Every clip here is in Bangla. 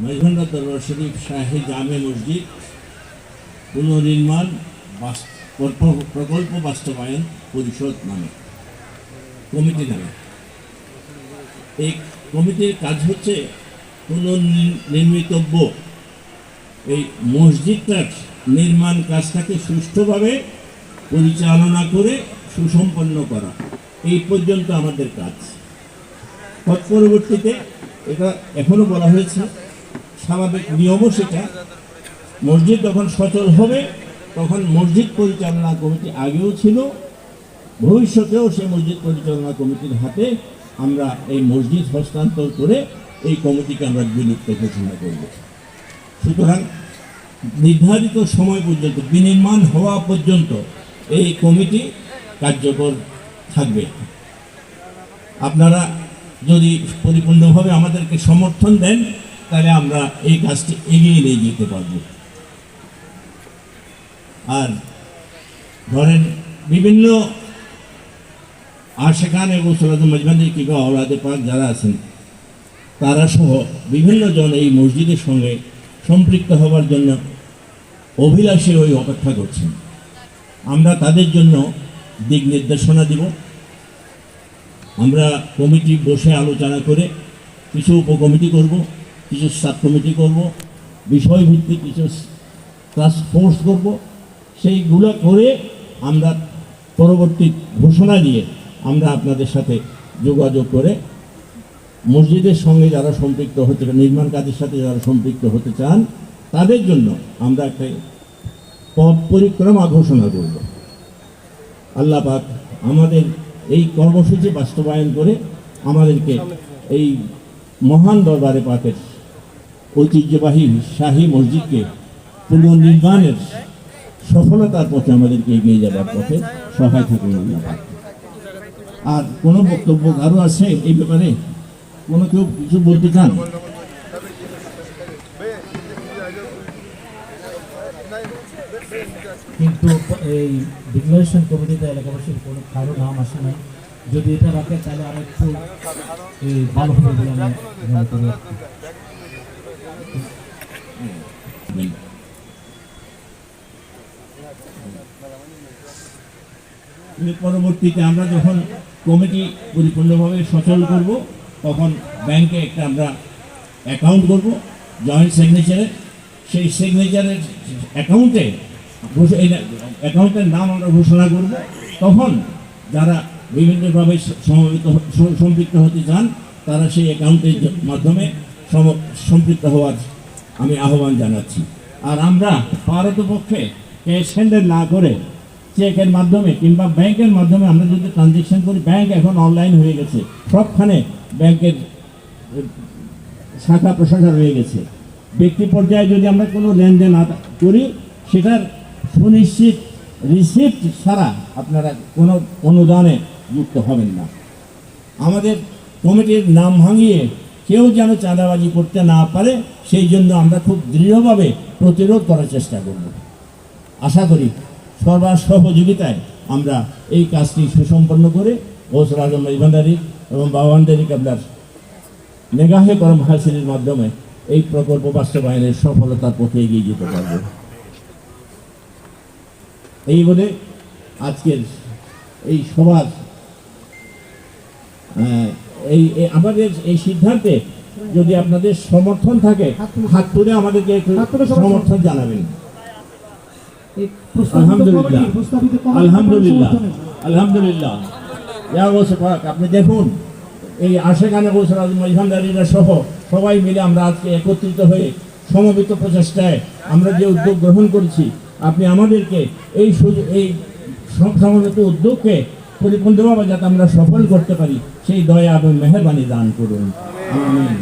মজভান্ডা দরবার শরীফ শাহী জামে মসজিদ, পুনর্নির্মাণ প্রকল্প- বাস্তবায়ন পরিষদ নামে। কমিটি নামে। এই কমিটির কাজ হচ্ছে পুনর্নির্মিতব্য। এই মসজিদটার নির্মাণ কাজটাকে সুষ্ঠুভাবে পরিচালনা করে সুসম্পন্ন করা। এই পর্যন্ত আমাদের কাজ। তৎপরবর্তীতে এটা এখনও বলা হয়েছে। স্বাভাবিক নিয়মও সেটা। মসজিদ যখন সচল হবে, তখন মসজিদ পরিচালনা কমিটি আগেও ছিল, ভবিষ্যতেও সেই মসজিদ পরিচালনা কমিটির হাতে আমরা এই মসজিদ হস্তান্তর করে এই কমিটিকে আমরা বিলুপ্ত ঘোষণা করব। সুতরাং নির্ধারিত সময় পর্যন্ত, বিনির্মাণ হওয়া পর্যন্ত এই কমিটি কার্যকর থাকবে। আপনারা যদি পরিপূর্ণভাবে আমাদেরকে সমর্থন দেন তাহলে আমরা এই কাজটি এগিয়ে নিয়ে যেতে পারব। আর ধরেন বিভিন্ন আর সেখানে গোসলাদ মজবানি কিংবা আওলাদে পাক যারা আছেন, তারা সহ বিভিন্ন জন এই মসজিদের সঙ্গে সম্পৃক্ত হওয়ার জন্য অভিলাষী ওই অপেক্ষা করছেন। আমরা তাদের জন্য দিক নির্দেশনা দিব। আমরা কমিটি বসে আলোচনা করে কিছু উপকমিটি করব। কিছু সাব কমিটি করব, বিষয়ভিত্তিক কিছু টাস্ক ফোর্স করব, সেইগুলো করে আমরা পরবর্তী ঘোষণা দিয়ে আমরা আপনাদের সাথে যোগাযোগ করে মসজিদের সঙ্গে যারা সম্পৃক্ত হতে নির্মাণ কাজের সাথে যারা সম্পৃক্ত হতে চান, তাদের জন্য আমরা একটা পথ পরিক্রমা ঘোষণা করব। আল্লাহ পাক আমাদের এই কর্মসূচি বাস্তবায়ন করে আমাদেরকে এই মহান দরবারে পাকের ঐতিহ্যবাহী শাহী মসজিদকে পুনর্নির্মাণের সফলতার পথে আমাদেরকে এগিয়ে যাবার পথে সহায় থাকুন আর কোনো বক্তব্য আরও আছে এই ব্যাপারে? কোনো কেউ কিছু বলতে চান? কিন্তু এই ডিক্লারেশন কমিটিতে এলাকাবাসীর কোনো কারও নাম আসে না যদি এটা রাখে, তাহলে আর একটু ভালো হবে বলে আমি পরবর্তীতে আমরা যখন কমিটি পরিপূর্ণভাবে সচল করব, তখন ব্যাংকে একটা আমরা অ্যাকাউন্ট করব, জয়েন্ট সিগনেচারে। সেই সিগনেচারের অ্যাকাউন্টে অ্যাকাউন্টের নাম আমরা ঘোষণা করব। তখন যারা বিভিন্নভাবে সমবেত সম্পৃক্ত হতে চান, তারা সেই অ্যাকাউন্টের মাধ্যমে সম- সম্পৃক্ত হওয়ার আমি আহ্বান জানাচ্ছি। আর আমরা পারতপক্ষে ক্যাশ হ্যান্ডেল না করে চেকের মাধ্যমে কিংবা ব্যাংকের মাধ্যমে আমরা যদি ট্রানজেকশন করি ব্যাংক এখন অনলাইন হয়ে গেছে। সবখানে ব্যাংকের শাখা প্রশাখা রয়ে গেছে। ব্যক্তি পর্যায়ে যদি আমরা কোনো লেনদেন করি, সেটার সুনিশ্চিত রিসিপ্ট ছাড়া আপনারা কোনো অনুদানে যুক্ত হবেন না। আমাদের কমিটির নাম ভাঙিয়ে কেউ যেন চাঁদাবাজি করতে না পারে, সেই জন্য আমরা খুব দৃঢ়ভাবে প্রতিরোধ করার চেষ্টা করব। আশা করি সবার সহযোগিতায় আমরা এই কাজটি সুসম্পন্ন করে গৌসল আজম ইমানদারি এবং বাবান্দারি কাবলার মেঘাহে করম হাসিলের মাধ্যমে এই প্রকল্প বাস্তবায়নের সফলতার পথে এগিয়ে যেতে পারব। এই বলে আজকের এই সভার এই আমাদের এই সিদ্ধান্তে যদি আপনাদের সমর্থন থাকে হাত তুলে আমাদেরকে একটু সমর্থন। জানাবেন। আলহামদুলিল্লাহ। আলহামদুলিল্লাহ। আলহামদুলিল্লাহ। ইয়া আপনি দেখুন এই আশেখানে গৌসের আজম ইভানদারিরা সহ সবাই মিলে আমরা আজকে একত্রিত হয়ে সমবেত প্রচেষ্টায় আমরা যে উদ্যোগ গ্রহণ করেছি আপনি আমাদেরকে এই এই সমবেত উদ্যোগকে পরিপূর্ণভাবে যাতে আমরা সফল করতে পারি, সেই দয়া এবং মেহরবানি দান করুন। আমিন।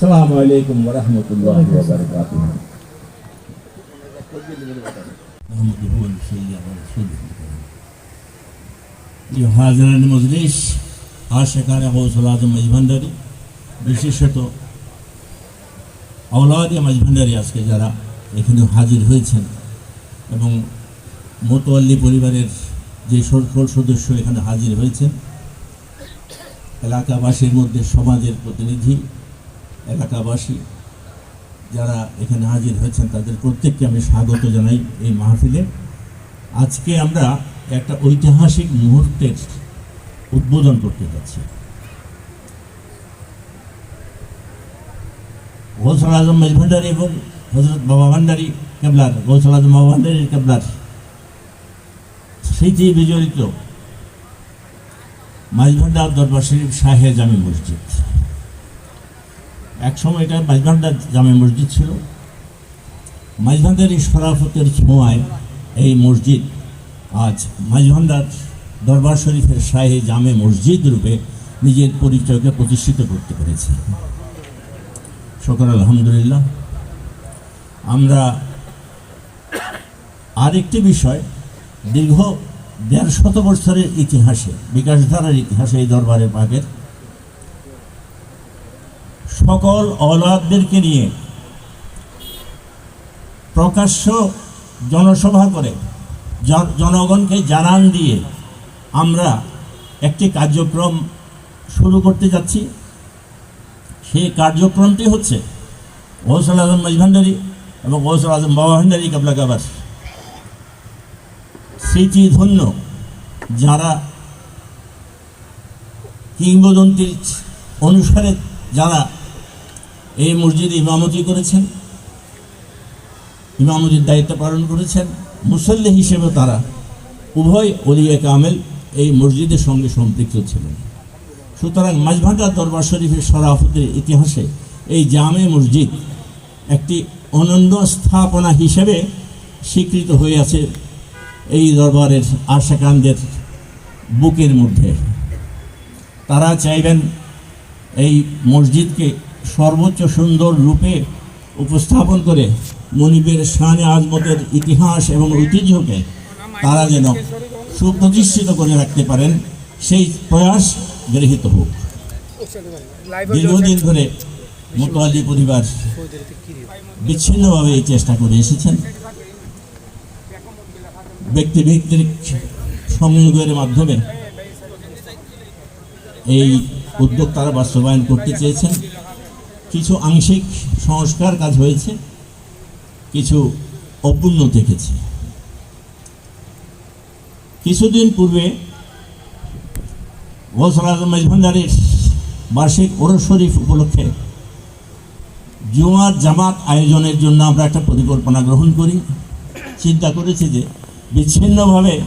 সালামু আলাইকুম ওরহমতুল্লাহ হাজরান মজলিস আশেকার গৌসুল আজম মজভান্ডারি বিশেষত আওলাদ মজভান্ডারি আজকে যারা এখানে হাজির হয়েছেন এবং মোতোয়াল্লি পরিবারের যে সকল সদস্য এখানে হাজির হয়েছেন এলাকাবাসীর মধ্যে সমাজের প্রতিনিধি, এলাকাবাসী যারা এখানে হাজির হয়েছেন, তাদের প্রত্যেককে আমি স্বাগত জানাই এই মাহফিলে। আজকে আমরা একটা ঐতিহাসিক মুহূর্তের উদ্বোধন করতে যাচ্ছি। গৌসল আজম মেজভান্ডারি এবং হজরত বাবা ভান্ডারি কেবলার, গৌসল আজম বাবা ভান্ডারি কেবলার স্মৃতি বিজড়িত। মাঝভান্ডার দরবার শরীফ শাহে জামে মসজিদ। এক সময় এটা মাঝভান্ডার জামে মসজিদ ছিল। মাঝভান্ডারি শরাফতের ছোঁয়ায় এই মসজিদ আজ মাঝভান্ডার দরবার শরীফের শাহে জামে মসজিদ রূপে নিজের পরিচয়কে প্রতিষ্ঠিত করতে পেরেছে। শকর আলহামদুলিল্লাহ। আমরা আরেকটি বিষয়, দীর্ঘ দেড় শত বছরের ইতিহাসে, বিকাশধারার ইতিহাসে এই দরবারে পাকের সকল অলাদদেরকে নিয়ে প্রকাশ্য জনসভা করে, জন- জনগণকে জানান দিয়ে আমরা একটি কার্যক্রম শুরু করতে যাচ্ছি। সেই কার্যক্রমটি হচ্ছে গৌসল আজম মজভান্ডারি এবং গৌসল আজম বাবা ভান্ডারি কাবলা কাবার স্মৃতি ধন্য যারা কিংবদন্তির অনুসারে যারা এই মসজিদে ইমামতি করেছেন, ইমামতির দায়িত্ব পালন করেছেন, মুসল্লি হিসেবে তারা উভয় অলিয়ে কামেল এই মসজিদের সঙ্গে সম্পৃক্ত ছিলেন। সুতরাং মাঝভান্ডা দরবার শরীফের সরাফতের ইতিহাসে এই জামে মসজিদ একটি অনন্য স্থাপনা হিসেবে স্বীকৃত হয়ে আছে এই দরবারের আশাকানদের বুকের মধ্যে। তারা চাইবেন এই মসজিদকে সর্বোচ্চ সুন্দর রূপে উপস্থাপন করে মনিবের শানে আজমতের ইতিহাস এবং ঐতিহ্যকে তারা যেন সুপ্রতিষ্ঠিত করে রাখতে পারেন, সেই প্রয়াস গৃহীত হোক। দীর্ঘদিন ধরে মোতোয়ালি পরিবার বিচ্ছিন্নভাবে এই চেষ্টা করে এসেছেন। ব্যক্তি ব্যক্তির সংযোগের মাধ্যমে এই উদ্যোগ তারা বাস্তবায়ন করতে চেয়েছেন। কিছু আংশিক সংস্কার কাজ হয়েছে, কিছু অপূর্ণ থেকেছে কিছুদিন পূর্বে গৌসল মেজভান্ডারির বার্ষিক ওরস শরীফ উপলক্ষে জুমার জামাত আয়োজনের জন্য আমরা একটা পরিকল্পনা গ্রহণ করি। চিন্তা করেছি যে বিচ্ছিন্নভাবে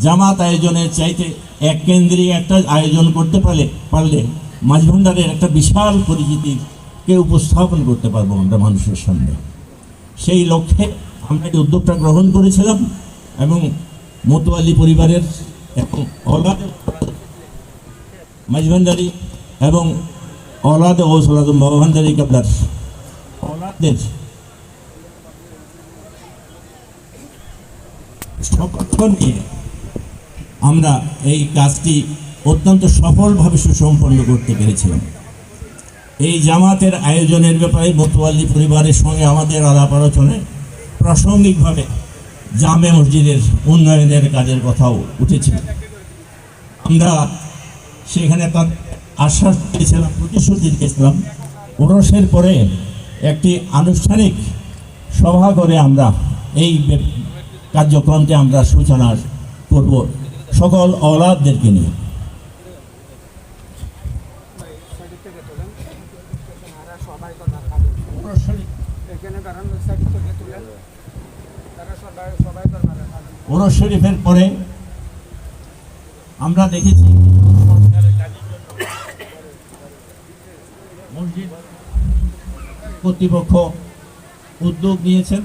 জামাত আয়োজনের চাইতে এক কেন্দ্রিক একটা আয়োজন করতে পারলে পারলে মাঝভান্ডারের একটা বিশাল পরিচিতিকে উপস্থাপন করতে পারব আমরা মানুষের সামনে। সেই লক্ষ্যে আমরা এই উদ্যোগটা গ্রহণ করেছিলাম এবং মতুয়ালি পরিবারের এবং অলাদ মাঝভান্ডারি এবং অলাদ আজম বাবা ভান্ডারি কাবলার অলাদের সমর্থন নিয়ে আমরা এই কাজটি অত্যন্ত সফলভাবে সুসম্পন্ন করতে পেরেছিলাম। এই জামাতের আয়োজনের ব্যাপারে মতুয়াল্লি পরিবারের সঙ্গে আমাদের আলাপ আলোচনায় প্রাসঙ্গিকভাবে জামে মসজিদের উন্নয়নের কাজের কথাও উঠেছিল আমরা সেখানে তার আশ্বাস দিয়েছিলাম, প্রতিশ্রুতি দিয়েছিলাম। ওরসের পরে একটি আনুষ্ঠানিক সভা করে আমরা এই কার্যক্রমটি আমরা সূচনা করব সকল অলাদদেরকে নিয়ে। ওরস শরীফের পরে আমরা দেখেছি কর্তৃপক্ষ উদ্যোগ নিয়েছেন।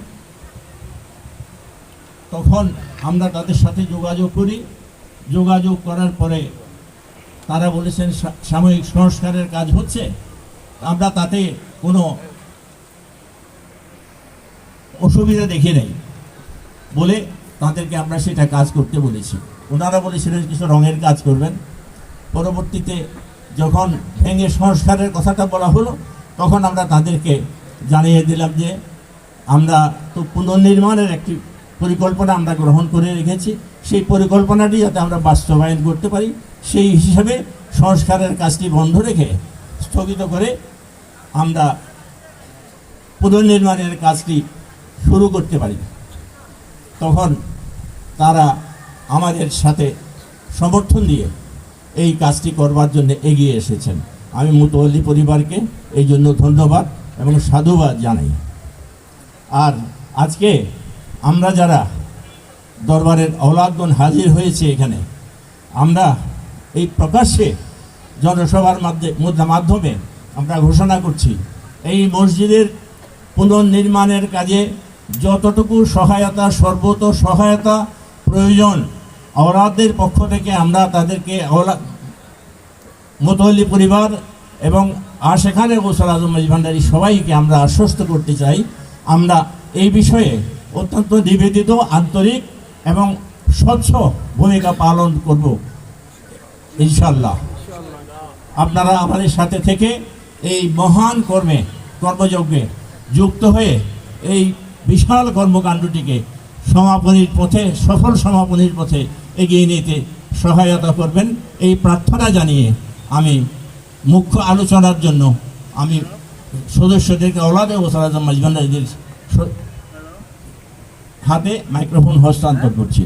তখন আমরা তাদের সাথে যোগাযোগ করি। যোগাযোগ করার পরে তারা বলেছেন সাময়িক সংস্কারের কাজ হচ্ছে। আমরা তাতে কোনো অসুবিধা দেখি নাই বলে তাদেরকে আমরা সেটা কাজ করতে বলেছি। ওনারা বলেছিলেন, কিছু রঙের কাজ করবেন। পরবর্তীতে যখন ভেঙে সংস্কারের কথাটা বলা হলো, তখন আমরা তাদেরকে জানিয়ে দিলাম যে, আমরা তো পুনর্নির্মাণের একটি পরিকল্পনা আমরা গ্রহণ করে রেখেছি। সেই পরিকল্পনাটি যাতে আমরা বাস্তবায়ন করতে পারি, সেই হিসাবে সংস্কারের কাজটি বন্ধ রেখে স্থগিত করে আমরা পুনর্নির্মাণের কাজটি শুরু করতে পারি। তখন তারা আমাদের সাথে সমর্থন দিয়ে এই কাজটি করবার জন্য এগিয়ে এসেছেন। আমি মুতোয়াল্লি পরিবারকে এই জন্য ধন্যবাদ এবং সাধুবাদ জানাই। আর আজকে আমরা যারা দরবারের অলাদগণ হাজির হয়েছে এখানে, আমরা এই প্রকাশ্যে জনসভার মাধ্যমে মাধ্যমে আমরা ঘোষণা করছি, এই মসজিদের পুনর্নির্মাণের কাজে যতটুকু সহায়তা সর্বত সহায়তা প্রয়োজন অরাধের পক্ষ থেকে আমরা তাদেরকে অলা মোতল্লি পরিবার এবং আর সেখানে গোসল আজম ভান্ডারী সবাইকে আমরা আশ্বস্ত করতে চাই, আমরা এই বিষয়ে অত্যন্ত নিবেদিত, আন্তরিক এবং স্বচ্ছ ভূমিকা পালন করব ইনশাল্লাহ আপনারা আমাদের সাথে থেকে এই মহান কর্মে, কর্মযজ্ঞে যুক্ত হয়ে এই বিশাল কর্মকাণ্ডটিকে সমাপনীর পথে, সফল সমাপনীর পথে এগিয়ে নিতে সহায়তা করবেন। এই প্রার্থনা জানিয়ে আমি মুখ্য আলোচনার জন্য আমি সদস্যদেরকে ওলাদে ওসালাজম মাজবান্দারিদের হাতে মাইক্রোফোন হস্তান্তর করছি।